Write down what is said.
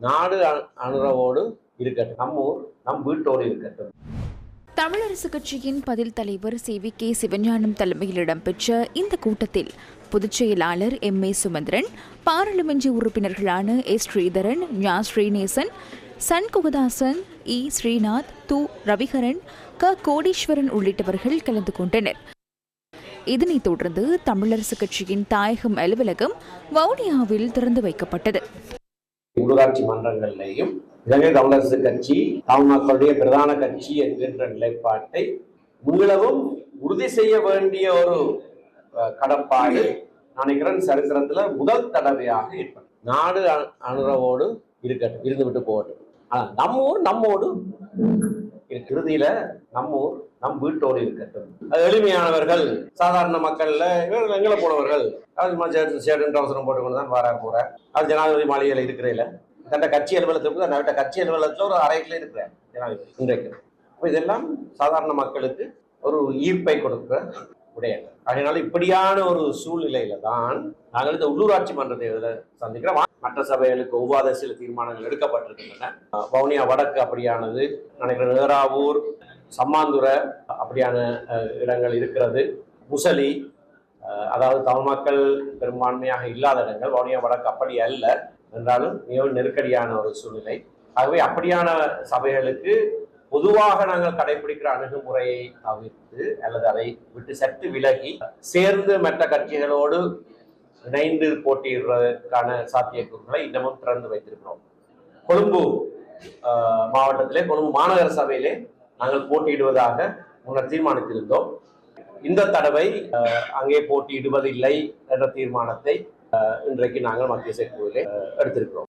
நாடு அணுறவோடு இருக்கட்டும். நம்ம ஊர் நம் வீட்டோடு இருக்கட்டும். தமிழரசு கட்சியின் பதில் தலைவர் சி. வி. கே. சிவஞானம் தலைமையில் இடம்பெற்ற இந்த கூட்டத்தில் பொதுச் செயலாளர் எம். ஏ. சுமந்திரன் பாராளுமன்ற உறுப்பினர்களான எஸ் ஸ்ரீதரன் ஞா. ஸ்ரீநேசன் சன் குகதாசன் இ. ஸ்ரீநாத் து. ரவிகரன் க. கோடீஸ்வரன் உள்ளிட்டவர்கள் கலந்து கொண்டனர். இதனைத் தொடர்ந்து தமிழரசு கட்சியின் தாயகம் அலுவலகம் வவுனியாவில் திறந்து வைக்கப்பட்டது. உள்ளூராட்சி மன்றங்களிலேயும் இலங்கை தமிழரசு கட்சி தமிழ் மக்களுடைய பிரதான கட்சி என்கின்ற நிலைப்பாட்டை மீளவும் உறுதி செய்ய வேண்டிய ஒரு கடப்பாடு நினைக்கிறேன் சரித்திரத்துல முதல் தடவையாக ஏற்படும் நாடு அணு- அணுறவோடு இருக்கட்டும் இருந்துவிட்டு போகட்டும். ஆனா நம்ம ஊர் நம்மோடு இருக்கு. இறுதியில நம்ம ஊர் நம் வீட்டோடு இருக்கட்டும். அது எளிமையானவர்கள் சாதாரண மக்கள்ல இவர்கள் எங்களை போனவர்கள் சேடுன்ற அவசரம் போட்டுக்கொண்டு தான் வர போறேன் அது ஜனாதிபதி மாளிகையில் இருக்கிறதில்ல தன்னை கட்சி அலுவலகத்துக்கு நான் கட்சி அலுவலகத்தில் ஒரு அறைக்குள்ள இருக்கிறேன் ஜனாதிபதி இன்றைக்கு. அப்போ இதெல்லாம் சாதாரண மக்களுக்கு ஒரு ஈர்ப்பை கொடுக்குற விடயங்கள் அதனால இப்படியான ஒரு சூழ்நிலையில தான் நாங்கள் இந்த உள்ளூராட்சி மன்ற தேர்தலில் சந்திக்கிறோம் மற்ற சபைகளுக்கு ஒவ்வாத சில தீர்மானங்கள் எடுக்கப்பட்டிருக்கின்றன. வவுனியா வடக்கு அப்படியானது நினைக்கிற நேராவூர் சம்மாந்துரை அப்படியான இடங்கள் இருக்கிறது. முசலி அதாவது தமிழ் மக்கள் பெரும்பான்மையாக இல்லாத இடங்கள் வவுனியா வடக்கு அப்படி அல்ல. என்றாலும் மிகவும் நெருக்கடியான ஒரு சூழ்நிலை. ஆகவே அப்படியான சபைகளுக்கு பொதுவாக நாங்கள் கடைபிடிக்கிற அணுகுமுறையை தவிர்த்து அல்லது அதை விட்டு சற்று விலகி சேர்ந்து மற்ற கட்சிகளோடு இணைந்து போட்டியிடுறதுக்கான சாத்தியக்கூறுகளை இன்னமும் திறந்து வைத்திருக்கிறோம். கொழும்பு ஆஹ், மாவட்டத்திலே கொழும்பு மாநகர சபையிலே நாங்கள் போட்டியிடுவதாக முன்னர் தீர்மானித்திருந்தோம். இந்த தடவை அங்கே போட்டியிடுவதில்லை என்ற தீர்மானத்தை இன்றைக்கு நாங்கள் மத்திய செயற்குழுவிலே எடுத்திருக்கிறோம்.